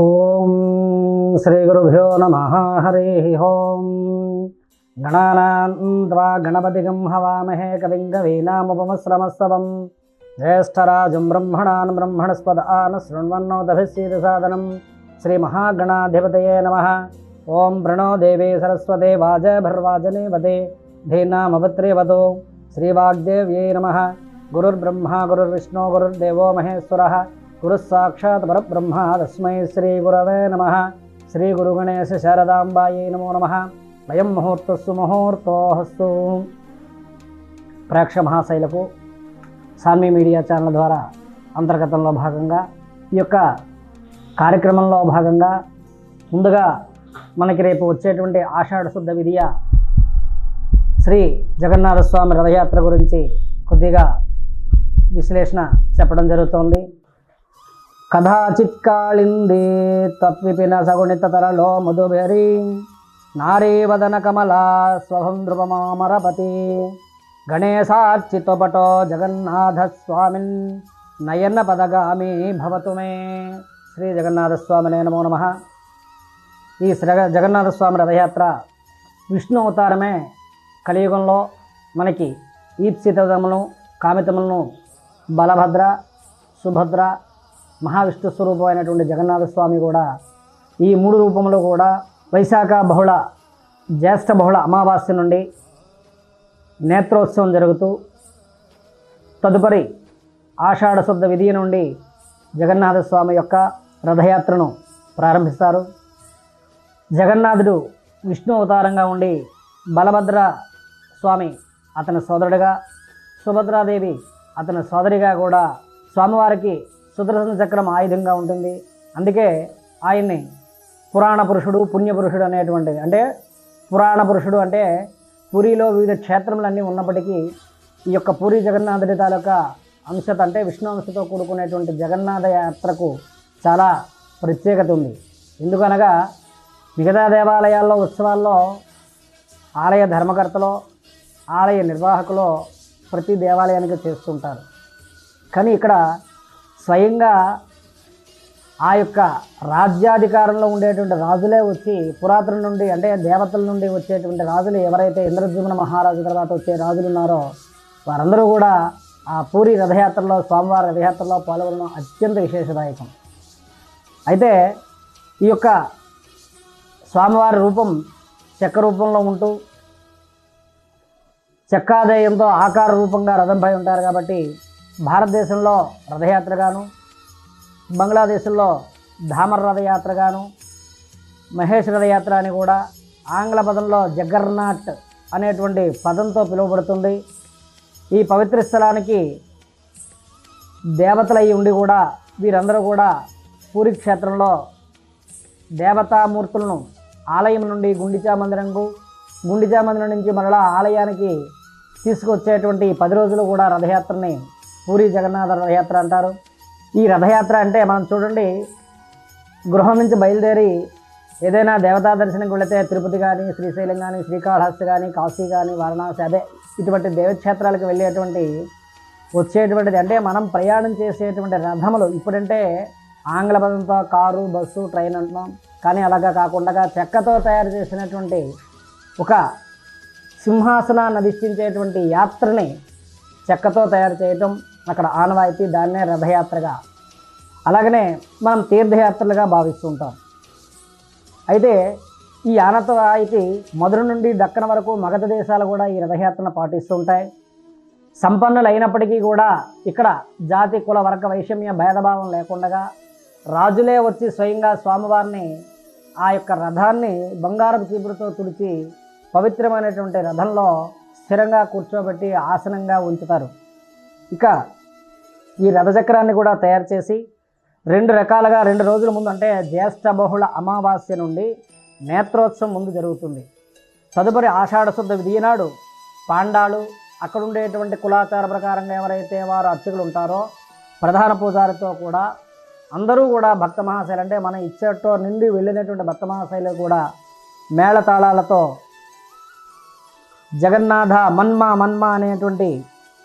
ఓం శ్రీ గురుభ్యో నమ హరి ఓం గణానాన్వా గణపతిగం హవామహే కవిం కవీనాముపమశ్రమస్తవం జ్యేష్ఠరాజం బ్రహ్మణాన్ బ్రహ్మణస్పద ఆన శృణ్వన్నోదభిశీత సాదనం. శ్రీమహాగణాధిపతయే నమ. ఓం ప్రణో దేవీ సరస్వతే వాజభర్వాజనే వదే ధీనామభత్రేవతో శ్రీవాగ్దేవ్యై నమ. గురుర్బ్రహ్మ గురుర్విష్ణు గురుర్దేవో మహేశ్వర. గురుస్సాక్షాత్ పరబ్రహ్మ తస్మై శ్రీ గురవే నమ శ్రీ గురుగణేశ శారదాంబాయే నమో నమ వయం ముహూర్తస్సు ముహూర్తోహస్సు ప్రేక్ష మహాశైలకు సాన్వి మీడియా ఛానల్ ద్వారా అంతర్గతంలో భాగంగా ఈ యొక్క కార్యక్రమంలో భాగంగా ముందుగా మనకి రేపు వచ్చేటువంటి ఆషాఢ శుద్ధ విధియ శ్రీ జగన్నాథస్వామి రథయాత్ర గురించి కొద్దిగా విశ్లేషణ చెప్పడం జరుగుతోంది. కథాచిత్ కాళింది తప్విపిన సగుణిత తరలో మధుబెరి. నారీవదన కమలా స్వభం ధ్రువమామరపతి గణేశార్చితోపటో జగన్నాథ స్వామిన్. నయన పదగామి భవతు మే. శ్రీ జగన్నాథస్వామినే నమో నమ. ఈ శ్రీ జగన్నాథస్వామి రథయాత్ర విష్ణు అవతారమే కలియుగంలో మనకి ఈప్సితములను కామితములను బలభద్ర సుభద్ర మహావిష్ణు స్వరూపమైనటువంటి జగన్నాథ స్వామి కూడా ఈ మూడు రూపంలో కూడా వైశాఖ బహుళ జ్యేష్ఠ బహుళ అమావాస్య నుండి నేత్రోత్సవం జరుగుతూ తదుపరి ఆషాఢ శుద్ధ విధి నుండి జగన్నాథ స్వామి యొక్క రథయాత్రను ప్రారంభిస్తారు. జగన్నాథుడు విష్ణు అవతారంగా ఉండి బలభద్ర స్వామి అతని సోదరుడిగా సుభద్రాదేవి అతని సోదరిగా కూడా స్వామివారికి సుదర్శన చక్రం ఆయుధంగా ఉంటుంది. అందుకే ఆయన్ని పురాణ పురుషుడు పుణ్యపురుషుడు అనేటువంటిది. అంటే పురాణ పురుషుడు అంటే పూరిలో వివిధ క్షేత్రములన్నీ ఉన్నప్పటికీ ఈ యొక్క పూరి జగన్నాథుడి తాలూకా అంశత అంటే విష్ణు అంశతో కూడుకునేటువంటి జగన్నాథ యాత్రకు చాలా ప్రత్యేకత ఉంది. ఎందుకనగా మిగతా దేవాలయాల్లో ఉత్సవాల్లో ఆలయ ధర్మకర్తలో ఆలయ నిర్వాహకులో ప్రతి దేవాలయానికి చేస్తుంటారు. కానీ ఇక్కడ స్వయంగా ఆ యొక్క రాజ్యాధికారంలో ఉండేటువంటి రాజులే వచ్చి పురాతన నుండి అంటే దేవతల నుండి వచ్చేటువంటి రాజులు ఎవరైతే ఇంద్రద్యుమ్న మహారాజు తర్వాత వచ్చే రాజులు ఉన్నారో వారందరూ కూడా ఆ పూరి రథయాత్రలో స్వామివారి రథయాత్రలో పాల్గొనడం అత్యంత విశేషదాయకం. అయితే ఈ యొక్క స్వామివారి రూపం చెక్క రూపంలో ఉంటూ చెక్కాదేయంతో ఆకార రూపంగా రథంపై ఉంటారు కాబట్టి భారతదేశంలో రథయాత్రగాను బంగ్లాదేశ్లో ధామర్ రథయాత్రగాను మహేష్ రథయాత్ర అని కూడా ఆంగ్ల పదంలో జగర్నాట్ అనేటువంటి పదంతో పిలువబడుతుంది. ఈ పవిత్ర స్థలానికి దేవతలై ఉండి కూడా వీరందరూ కూడా పూరి క్షేత్రంలో దేవతామూర్తులను ఆలయం నుండి గుండిచా మందిరంకు గుండిచా మందిరం నుంచి మరలా ఆలయానికి తీసుకొచ్చేటువంటి పది రోజులు కూడా రథయాత్రని పూరి జగన్నాథ రథయాత్ర అంటారు. ఈ రథయాత్ర అంటే మనం చూడండి గృహం నుంచి బయలుదేరి ఏదైనా దేవతా దర్శనంకి వెళితే తిరుపతి కానీ శ్రీశైలం కానీ శ్రీకాళహస్తి కానీ కాశీ కానీ వారణాసి అదే ఇటువంటి దేవక్షేత్రాలకు వెళ్ళేటువంటి వచ్చేటువంటిది. అంటే మనం ప్రయాణం చేసేటువంటి రథములు ఇప్పుడంటే ఆంగ్ల పదంతో కారు బస్సు ట్రైన్ అంటున్నాం. కానీ అలాగా కాకుండా చెక్కతో తయారు చేసినటువంటి ఒక సింహాసనాన్ని అధిష్ఠించేటువంటి యాత్రని చెక్కతో తయారు చేయటం అక్కడ ఆనవాయితీ దాన్నే రథయాత్రగా. అలాగనే మనం తీర్థయాత్రలుగా భావిస్తుంటాం అయితే ఈ ఆనవాయితీ మొదటి నుండి దక్కన వరకు మగధ దేశాలు కూడా ఈ రథయాత్రను పాటిస్తుంటాయి సంపన్నులు అయినప్పటికీ కూడా ఇక్కడ జాతి కుల వర్గ వైషమ్య భేదభావం లేకుండా రాజులే వచ్చి స్వయంగా స్వామివారిని ఆ యొక్క రథాన్ని బంగారపు చీపురుతో తుడిచి పవిత్రమైనటువంటి రథంలో స్థిరంగా కూర్చోబెట్టి ఆసనంగా ఉంచుతారు. ఇక ఈ రథచక్రాన్ని కూడా తయారు చేసి రెండు రకాలుగా రెండు రోజుల ముందు అంటే జ్యేష్ఠ బహుళ అమావాస్య నుండి నేత్రోత్సవం ముందు జరుగుతుంది. తదుపరి ఆషాఢ శుద్ధ విధి పాండాలు అక్కడ ఉండేటువంటి కులాచార ప్రకారంగా ఎవరైతే వారు అర్చకులు ఉంటారో ప్రధాన పూజారితో కూడా అందరూ కూడా భక్త మహాశైలు అంటే మనం ఇచ్చేటో నిండి వెళ్ళినటువంటి భక్త మహాశైలు కూడా మేళతాళాలతో జగన్నాథ మన్మ మన్మ అనేటువంటి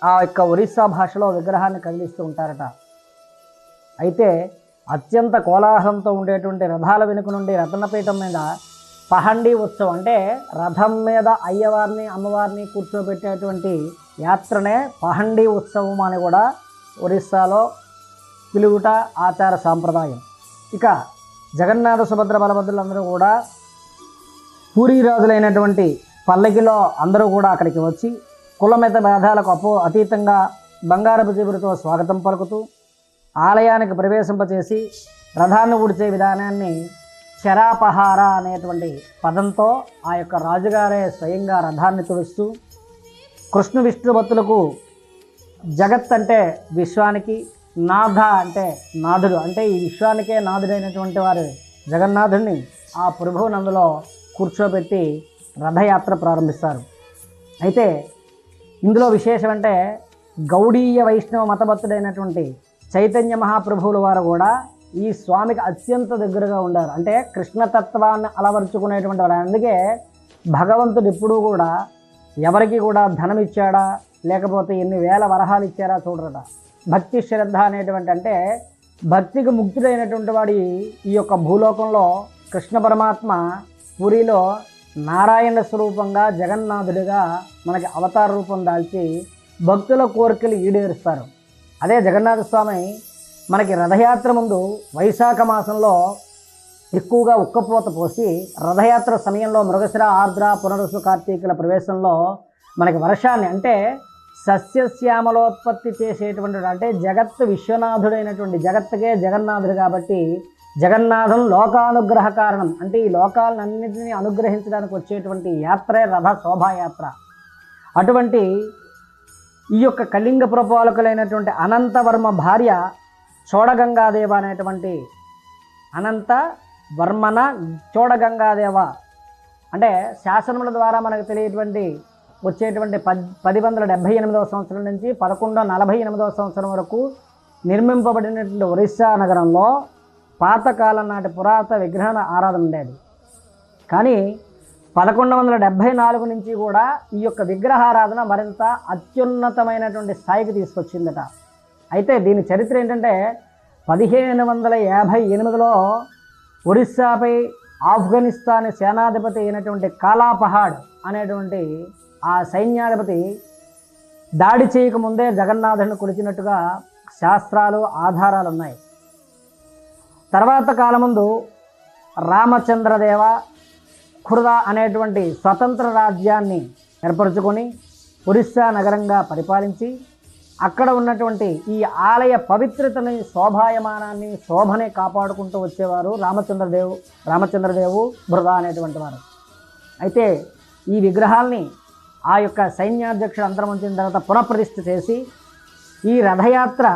ఆ యొక్క ఒరిస్సా భాషలో విగ్రహాన్ని కదిలిస్తూ ఉంటారట. అయితే అత్యంత కోలాహలంతో ఉండేటువంటి రథాల వెనుక నుండి రతనపీఠం మీద పహండి ఉత్సవం అంటే రథం మీద అయ్యవారిని అమ్మవారిని కూర్చోబెట్టేటువంటి యాత్రనే పహండి ఉత్సవం అని కూడా ఒరిస్సాలో పిలుగుట ఆచార సాంప్రదాయం. ఇక జగన్నాథ సుభద్ర బలభద్రులందరూ కూడా పూరీ రాజులైనటువంటి పల్లకిలో అందరూ కూడా అక్కడికి వచ్చి కులమిత భేదాలకు అపో అతీతంగా బంగారపు జీబులతో స్వాగతం పలుకుతూ ఆలయానికి ప్రవేశింపచేసి రథాన్ని ఉడిచే విధానాన్ని శరాపహార అనేటువంటి పదంతో ఆ యొక్క రాజుగారే స్వయంగా రథాన్ని తుడుస్తూ కృష్ణ విష్ణు భక్తులకు జగత్ అంటే విశ్వానికి నాథ అంటే నాథుడు. అంటే ఈ విశ్వానికే నాథుడైనటువంటి వారు జగన్నాథుడిని ఆ ప్రభువునందులో కూర్చోబెట్టి రథయాత్ర ప్రారంభిస్తారు. అయితే ఇందులో విశేషం అంటే గౌడీయ వైష్ణవ మతభక్తుడైనటువంటి చైతన్య మహాప్రభువుల వారు కూడా ఈ స్వామికి అత్యంత దగ్గరగా ఉండారు. అంటే కృష్ణతత్వాన్ని అలవరుచుకునేటువంటి వారు. అందుకే భగవంతుడు ఎప్పుడూ కూడా ఎవరికి కూడా ధనం ఇచ్చాడా లేకపోతే ఎన్ని వేల వరహాలు ఇచ్చారా చూడరట. భక్తి శ్రద్ధ అనేటువంటి అంటే భక్తికి ముక్తుడైనటువంటి వాడి ఈ యొక్క భూలోకంలో కృష్ణ పరమాత్మ పురిలో నారాయణ స్వరూపంగా జగన్నాథుడిగా మనకి అవతార రూపం దాల్చి భక్తుల కోరికలు ఈడేరుస్తారు. అదే జగన్నాథ స్వామి మనకి రథయాత్ర ముందు వైశాఖ మాసంలో ఎక్కువగా ఉక్కపోత పోసి రథయాత్ర సమయంలో మృగశిర ఆర్ద్ర పునరుసు కార్తీకుల ప్రవేశంలో మనకి వర్షాన్ని అంటే సస్యశ్యామలోత్పత్తి చేసేటువంటి అంటే జగత్తు విశ్వనాథుడైనటువంటి జగత్తుకే జగన్నాథుడు కాబట్టి జగన్నాథం లోకానుగ్రహ కారణం. అంటే ఈ లోకాలన్నింటినీ అనుగ్రహించడానికి వచ్చేటువంటి యాత్రే రథ శోభాయాత్ర. అటువంటి ఈ యొక్క కళింగ పురపాలకులైనటువంటి అనంతవర్మ భార్య చోడగంగాదేవ అనేటువంటి అనంత వర్మన చోడగంగాదేవ. అంటే శాసనముల ద్వారా మనకు తెలియటువంటి వచ్చేటువంటి పద్ పది వందల డెబ్భై ఎనిమిదవ సంవత్సరం నుంచి పదకొండు నలభై ఎనిమిదవ సంవత్సరం వరకు నిర్మింపబడినటువంటి ఒరిస్సా నగరంలో పాతకాలం నాటి పురాత విగ్రహాల ఆరాధన ఉండేది. కానీ పదకొండు వందల డెబ్భై నాలుగు నుంచి కూడా ఈ యొక్క విగ్రహారాధన మరింత అత్యున్నతమైనటువంటి స్థాయికి తీసుకొచ్చిందట. అయితే దీని చరిత్ర ఏంటంటే పదిహేను వందల యాభై ఎనిమిదిలో ఒరిస్సాపై ఆఫ్ఘనిస్తాన్ సేనాధిపతి అయినటువంటి కాలాపహాడ్ అనేటువంటి ఆ సైన్యాధిపతి దాడి చేయకముందే జగన్నాథుని కొలిచినట్టుగా శాస్త్రాలు ఆధారాలు ఉన్నాయి తర్వాత కాలముందు రామచంద్రదేవ ఖుర్దా అనేటువంటి స్వతంత్ర రాజ్యాన్ని ఏర్పరచుకొని ఒరిస్సా నగరంగా పరిపాలించి అక్కడ ఉన్నటువంటి ఈ ఆలయ పవిత్రతని శోభాయమానాన్ని శోభని కాపాడుకుంటూ వచ్చేవారు రామచంద్రదేవు రామచంద్రదేవు బృదా అనేటువంటి వారు. అయితే ఈ విగ్రహాల్ని ఆ యొక్క సైన్యాధ్యక్షుడు అంతర్మంచిన తర్వాత పునఃప్రతిష్ఠ చేసి ఈ రథయాత్ర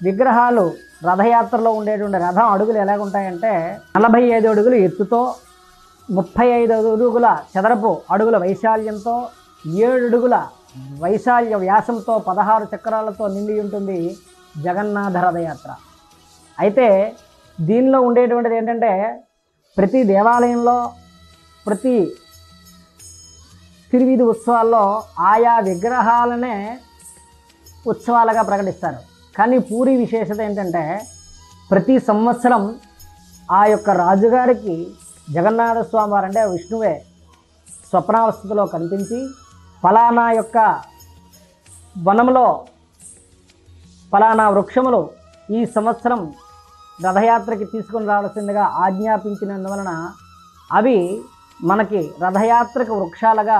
విగ్రహాలు రథయాత్రలో ఉండేటువంటి రథం అడుగులు ఎలాగుంటాయంటే నలభై ఐదు అడుగులు ఎత్తుతో ముప్పై ఐదు అడుగుల చదరపు అడుగుల వైశాల్యంతో ఏడు అడుగుల వైశాల్య వ్యాసంతో పదహారు చక్రాలతో నిండి ఉంటుంది జగన్నాథ రథయాత్ర. అయితే దీనిలో ఉండేటువంటిది ఏంటంటే ప్రతి దేవాలయంలో ప్రతి తిరువీధి ఉత్సవాల్లో ఆయా విగ్రహాలనే ఉత్సవాలుగా ప్రకటిస్తారు. కానీ పూరి విశేషత ఏంటంటే ప్రతి సంవత్సరం ఆ యొక్క రాజుగారికి జగన్నాథస్వామి వారు అంటే విష్ణువే స్వప్నావస్థలో కనిపించి ఫలానా యొక్క వనంలో ఫలానా వృక్షములు ఈ సంవత్సరం రథయాత్రకి తీసుకుని రావాల్సిందిగా ఆజ్ఞాపించినందువలన అవి మనకి రథయాత్రకు వృక్షాలుగా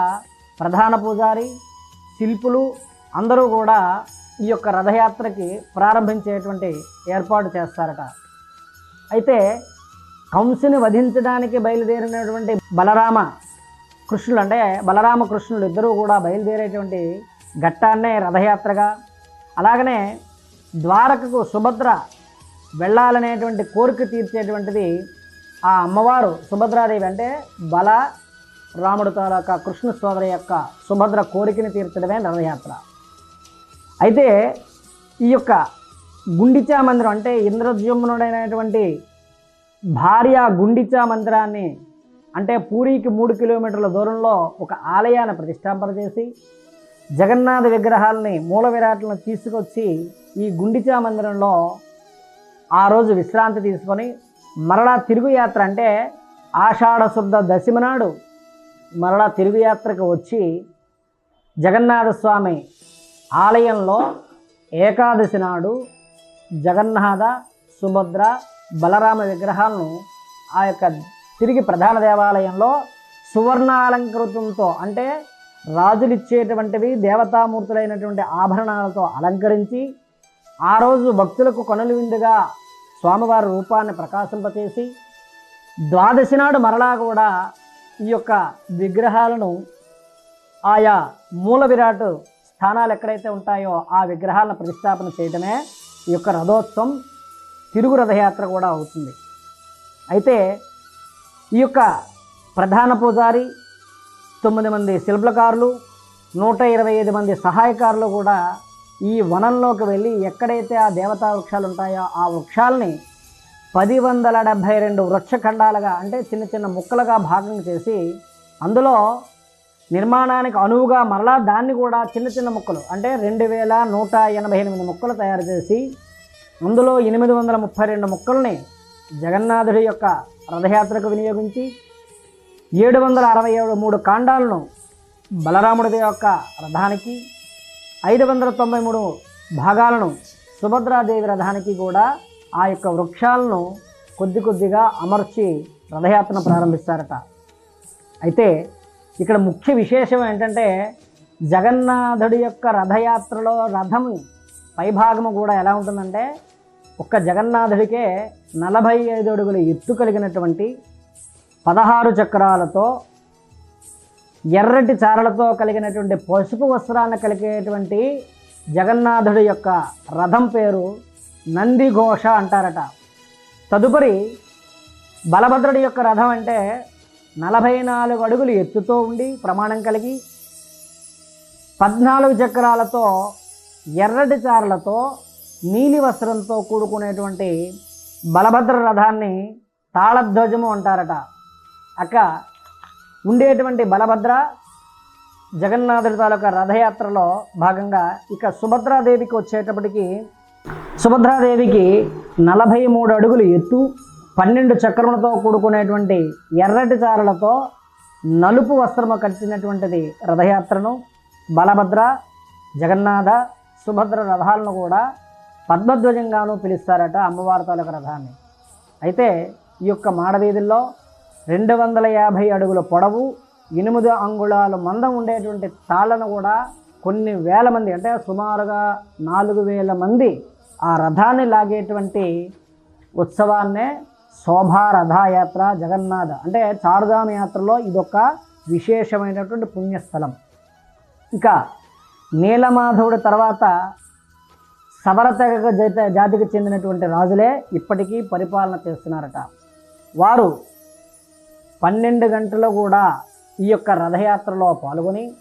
ప్రధాన పూజారి శిల్పులు అందరూ కూడా ఈ యొక్క రథయాత్రకి ప్రారంభించేటువంటి ఏర్పాటు చేస్తారట. అయితే కంసుని వధించడానికి బయలుదేరినటువంటి బలరామ కృష్ణులు అంటే బలరామ కృష్ణులు ఇద్దరూ కూడా బయలుదేరేటువంటి ఘట్టాన్నే రథయాత్రగా అలాగనే ద్వారకకు సుభద్ర వెళ్ళాలనేటువంటి కోరిక తీర్చేటువంటిది ఆ అమ్మవారు సుభద్రాదేవి అంటే బల రాముడు తాలూకా కృష్ణ సోదరి యొక్క సుభద్ర కోరికని తీర్చడమే రథయాత్ర. అయితే ఈ యొక్క గుండిచా మందిరం అంటే ఇంద్రద్యుమ్నుడైనటువంటి భార్య గుండిచా మందిరాన్ని అంటే పూరికి మూడు కిలోమీటర్ల దూరంలో ఒక ఆలయాన్ని ప్రతిష్టాపన చేసి జగన్నాథ విగ్రహాలని మూల విరాట్లను తీసుకొచ్చి ఈ గుండిచా మందిరంలో ఆ రోజు విశ్రాంతి తీసుకొని మరలా తిరుగుయాత్ర అంటే ఆషాఢ శుద్ధ దశమి నాడు మరలా తిరుగుయాత్రకు వచ్చి జగన్నాథస్వామి ఆలయంలో ఏకాదశి నాడు జగన్నాథ సుభద్ర బలరామ విగ్రహాలను ఆ యొక్క తిరిగి ప్రధాన దేవాలయంలో సువర్ణాలంకృతంతో అంటే రాజులు ఇచ్చేటువంటివి దేవతామూర్తులైనటువంటి ఆభరణాలతో అలంకరించి ఆ రోజు భక్తులకు కొనలు విందుగా స్వామివారి రూపాన్ని ప్రకాశింపచేసి ద్వాదశి నాడు మరలా కూడా ఈ యొక్క విగ్రహాలను ఆయా మూల విరాట్ స్థానాలు ఎక్కడైతే ఉంటాయో ఆ విగ్రహాలను ప్రతిష్టాపన చేయడమే ఈ యొక్క రథోత్సవం తిరుగు రథయాత్ర కూడా అవుతుంది. అయితే ఈ యొక్క ప్రధాన పూజారి తొమ్మిది మంది శిల్పకారులు నూట ఇరవై ఐదు మంది సహాయకారులు కూడా ఈ వనంలోకి వెళ్ళి ఎక్కడైతే ఆ దేవతా వృక్షాలు ఉంటాయో ఆ వృక్షాలని పది వందల డెబ్భై రెండు వృక్షఖండాలుగా అంటే చిన్న చిన్న ముక్కలుగా భాగం చేసి అందులో నిర్మాణానికి అనువుగా మరలా దాన్ని కూడా చిన్న చిన్న ముక్కలు అంటే రెండు వేల నూట ఎనభై ఎనిమిది ముక్కలు తయారు చేసి అందులో ఎనిమిది వందల ముప్పై రెండు ముక్కల్ని జగన్నాథుడి యొక్క రథయాత్రకు వినియోగించి ఏడు వందల అరవై ఏడు మూడు కాండాలను బలరాముడి యొక్క రథానికి ఐదు వందల తొంభై మూడు భాగాలను సుభద్రాదేవి రథానికి కూడా ఆ యొక్క వృక్షాలను కొద్ది కొద్దిగా అమర్చి రథయాత్రను ప్రారంభిస్తారట. అయితే ఇక్కడ ముఖ్య విశేషం ఏంటంటే జగన్నాథుడి యొక్క రథయాత్రలో రథం పైభాగము కూడా ఎలా ఉంటుందంటే ఒక్క జగన్నాథుడికే నలభై ఐదు అడుగుల ఎత్తు కలిగినటువంటి పదహారు చక్రాలతో ఎర్రటి చారలతో కలిగినటువంటి పసుపు వస్త్రాన్ని కలిగేటువంటి జగన్నాథుడి యొక్క రథం పేరు నందిఘోష అంటారట. తదుపరి బలభద్రుడి యొక్క రథం అంటే నలభై నాలుగు అడుగులు ఎత్తుతో ఉండి ప్రమాణం కలిగి పద్నాలుగు చక్రాలతో ఎర్రటి చారలతో నీలి వస్త్రంతో కూడుకునేటువంటి బలభద్ర రథాన్ని తాళధ్వజము అంటారట. అక్క ఉండేటువంటి బలభద్ర జగన్నాథుడి తాలూకా రథయాత్రలో భాగంగా ఇక సుభద్రాదేవికి వచ్చేటప్పటికి సుభద్రాదేవికి నలభై మూడు అడుగులు ఎత్తు పన్నెండు చక్రములతో కూడుకునేటువంటి ఎర్రటి చారలతో నలుపు వస్త్రము కట్టినటువంటిది రథయాత్రను బలభద్ర జగన్నాథ సుభద్ర రథాలను కూడా పద్మధ్వజంగాను పిలుస్తారట అమ్మవారి తాలూకా రథాన్ని. అయితే ఈ యొక్క మాడవీధుల్లో రెండు వందల యాభై అడుగుల పొడవు ఎనిమిది అంగుళాలు మందం ఉండేటువంటి తాళ్ళను కూడా కొన్ని వేల మంది అంటే సుమారుగా నాలుగు వేల మంది ఆ రథాన్ని లాగేటువంటి ఉత్సవాన్నే శోభారథయాత్ర జగన్నాథ. అంటే చారుధామ యాత్రలో ఇదొక విశేషమైనటువంటి పుణ్యస్థలం. ఇక నీలమాధవుడి తర్వాత సబరతెగ జాత జాతికి చెందినటువంటి రాజులే ఇప్పటికీ పరిపాలన చేస్తున్నారట. వారు పన్నెండు గంటలు కూడా ఈ యొక్క రథయాత్రలో పాల్గొని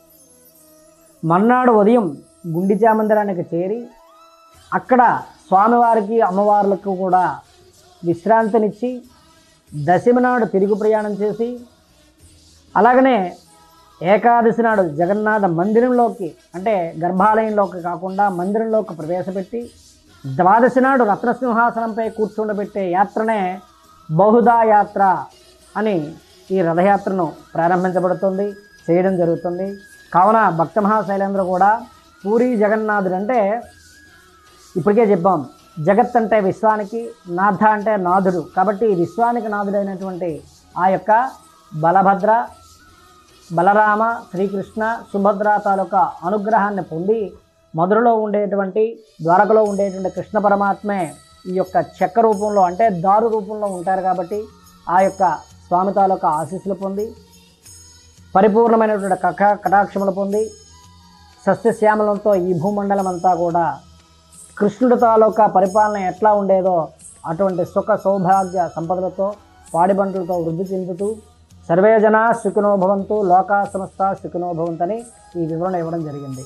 మర్నాడు ఉదయం గుండిచా మందిరానికి చేరి అక్కడ స్వామివారికి అమ్మవార్లకు కూడా విశ్రాంతినిచ్చి దశమి నాడు తిరుగు ప్రయాణం చేసి అలాగనే ఏకాదశి నాడు జగన్నాథ మందిరంలోకి అంటే గర్భాలయంలోకి కాకుండా మందిరంలోకి ప్రవేశపెట్టి ద్వాదశి నాడు రత్నసింహాసనంపై కూర్చుండబెట్టే యాత్రనే బహుదా యాత్ర అని ఈ రథయాత్రను ప్రారంభించబడుతుంది చేయడం జరుగుతుంది. కావున భక్త మహాశైలేంద్ర కూడా పూరి జగన్నాథుడు అంటే ఇప్పటికే చెప్పాం. జగత్ అంటే విశ్వానికి నాథ అంటే నాథుడు. కాబట్టి విశ్వానికి నాథుడైనటువంటి ఆ యొక్క బలభద్ర బలరామ శ్రీకృష్ణ సుభద్ర తాలూకా అనుగ్రహాన్ని పొంది మధురలో ఉండేటువంటి ద్వారకలో ఉండేటువంటి కృష్ణ పరమాత్మే ఈ యొక్క చెక్క రూపంలో అంటే దారు రూపంలో ఉంటారు కాబట్టి ఆ యొక్క స్వామి తాలూకా ఆశీస్సులు పొంది పరిపూర్ణమైనటువంటి కక కటాక్షములు పొంది సస్యశ్యామలంతో ఈ భూమండలం అంతా కూడా కృష్ణుడి తాలూకా పరిపాలన ఎట్లా ఉండేదో అటువంటి సుఖ సౌభాగ్య సంపదలతో పాడిబంటులతో వృద్ధి చెందుతూ సర్వే జనా సుఖినో లోకా సంస్థ సుఖినోభవంతని ఈ వివరణ ఇవ్వడం జరిగింది.